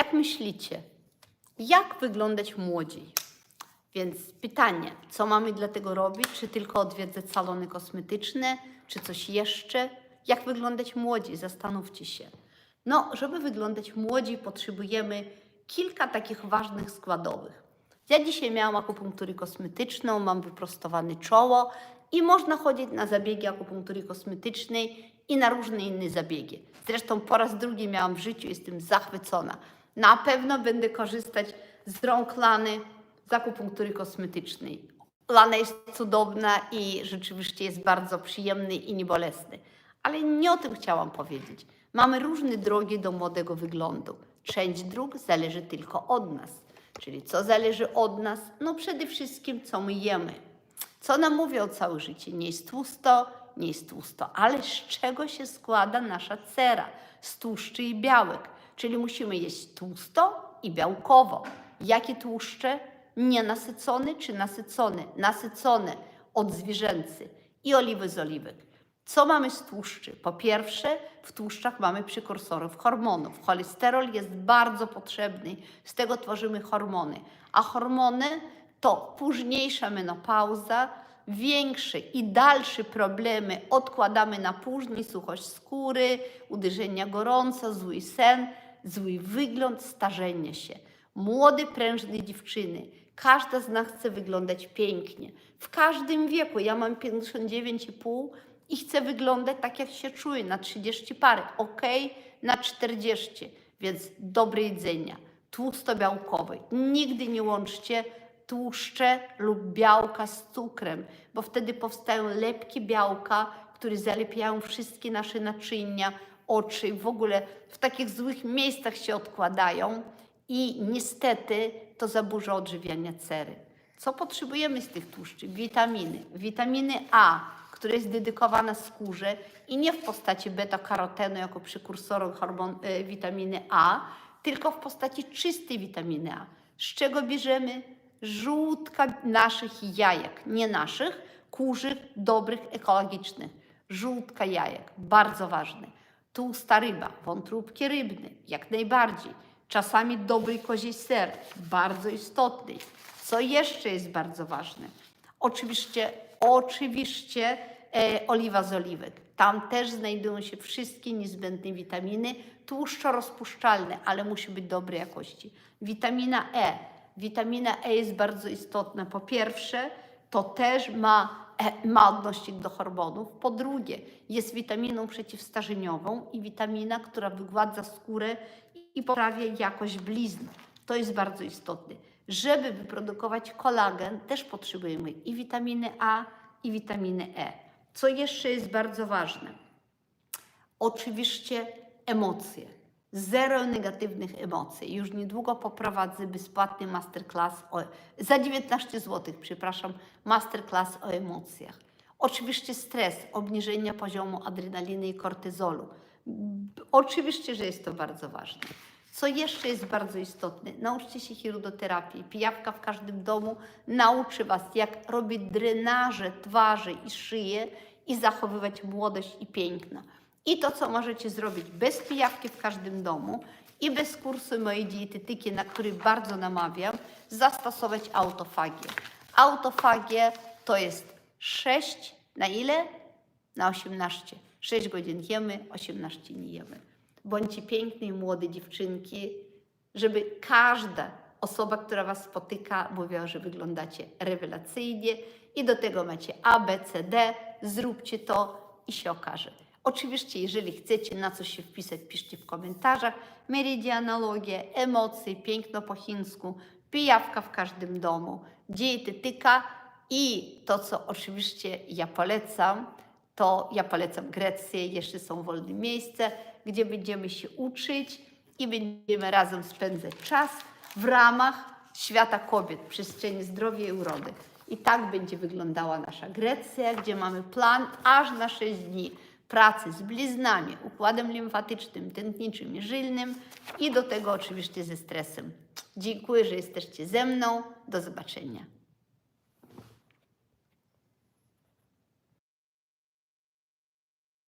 Jak myślicie, jak wyglądać młodziej? Więc pytanie, co mamy dla tego robić? Czy tylko odwiedzać salony kosmetyczne, czy coś jeszcze? Jak wyglądać młodziej? Zastanówcie się. No, żeby wyglądać młodziej, potrzebujemy kilka takich ważnych składowych. Ja dzisiaj miałam akupunkturę kosmetyczną, mam wyprostowane czoło i można chodzić na zabiegi akupunktury kosmetycznej i na różne inne zabiegi. Zresztą po raz drugi miałam w życiu, jestem zachwycona. Na pewno będę korzystać z rąk Lany z akupunktury kosmetycznej. Lana jest cudowna i rzeczywiście jest bardzo przyjemny i niebolesny. Ale nie o tym chciałam powiedzieć. Mamy różne drogi do młodego wyglądu. Część dróg zależy tylko od nas. Czyli co zależy od nas? No przede wszystkim co my jemy. Co nam mówią całe życie? Nie jest tłusto, nie jest tłusto. Ale z czego się składa nasza cera? Z tłuszczy i białek. Czyli musimy jeść tłusto i białkowo. Jakie tłuszcze? Nienasycone czy nasycone? Nasycone od zwierzęcy i oliwy z oliwek. Co mamy z tłuszczy? Po pierwsze, w tłuszczach mamy prekursorów hormonów. Cholesterol jest bardzo potrzebny, z tego tworzymy hormony. A hormony to późniejsza menopauza, większe i dalsze problemy odkładamy na później, suchość skóry, uderzenia gorąca, zły sen, zły wygląd, starzenie się. Młode, prężne dziewczyny, każda z nas chce wyglądać pięknie. W każdym wieku, ja mam 59,5 i chcę wyglądać tak, jak się czuję, na 30 parę, ok, na 40, więc dobre jedzenia, tłusto-białkowe. Nigdy nie łączcie tłuszcze lub białka z cukrem, bo wtedy powstają lepki białka, które zalepiają wszystkie nasze naczynia, oczy, w ogóle w takich złych miejscach się odkładają i niestety to zaburza odżywiania cery. Co potrzebujemy z tych tłuszczy? Witaminy. Witaminy A, która jest dedykowana skórze i nie w postaci beta-karotenu jako prekursoru hormon, e, witaminy A, tylko w postaci czystej witaminy A. Z czego bierzemy? Żółtka naszych jajek, nie naszych, kurzych, dobrych, ekologicznych. Żółtka jajek, bardzo ważne. Tłusta ryba, wątróbki rybne, jak najbardziej. Czasami dobry kozi ser, bardzo istotny. Co jeszcze jest bardzo ważne? Oczywiście, oczywiście e, oliwa z oliwek. Tam też znajdują się wszystkie niezbędne witaminy, tłuszczo rozpuszczalne, ale musi być dobrej jakości. Witamina E. Witamina E jest bardzo istotna. Po pierwsze, to też ma, ma odnośnik do hormonów. Po drugie, jest witaminą przeciwstarzeniową i witamina, która wygładza skórę i poprawia jakość blizn. To jest bardzo istotne. Żeby wyprodukować kolagen, też potrzebujemy i witaminy A, i witaminy E. Co jeszcze jest bardzo ważne? Oczywiście emocje. Zero negatywnych emocji. Już niedługo poprowadzę bezpłatny masterclass o, za 19 zł, przepraszam, masterclass o emocjach. Oczywiście stres, obniżenie poziomu adrenaliny i kortyzolu. Oczywiście, że jest to bardzo ważne. Co jeszcze jest bardzo istotne? Nauczcie się hirudoterapii. Pijawka w każdym domu nauczy Was, jak robić drenaże twarzy i szyję i zachowywać młodość i piękno. I to, co możecie zrobić bez pijawki w każdym domu i bez kursu mojej dietetyki, na który bardzo namawiam, zastosować autofagię. Autofagię to jest 6 na ile? Na 18. 6 godzin jemy, 18 nie jemy. Bądźcie piękne i młode dziewczynki, żeby każda osoba, która Was spotyka, mówiła, że wyglądacie rewelacyjnie i do tego macie A, B, C, D. Zróbcie to i się okaże. Oczywiście, jeżeli chcecie na coś się wpisać, piszcie w komentarzach. Meridianologię, emocje, piękno po chińsku, pijawka w każdym domu, dietetyka i to, co oczywiście ja polecam, to ja polecam Grecję, jeszcze są wolne miejsca, gdzie będziemy się uczyć i będziemy razem spędzać czas w ramach świata kobiet, przestrzeni zdrowia i urody. I tak będzie wyglądała nasza Grecja, gdzie mamy plan aż na 6 dni pracy z bliznami, układem limfatycznym, tętniczym i żylnym i do tego oczywiście ze stresem. Dziękuję, że jesteście ze mną. Do zobaczenia.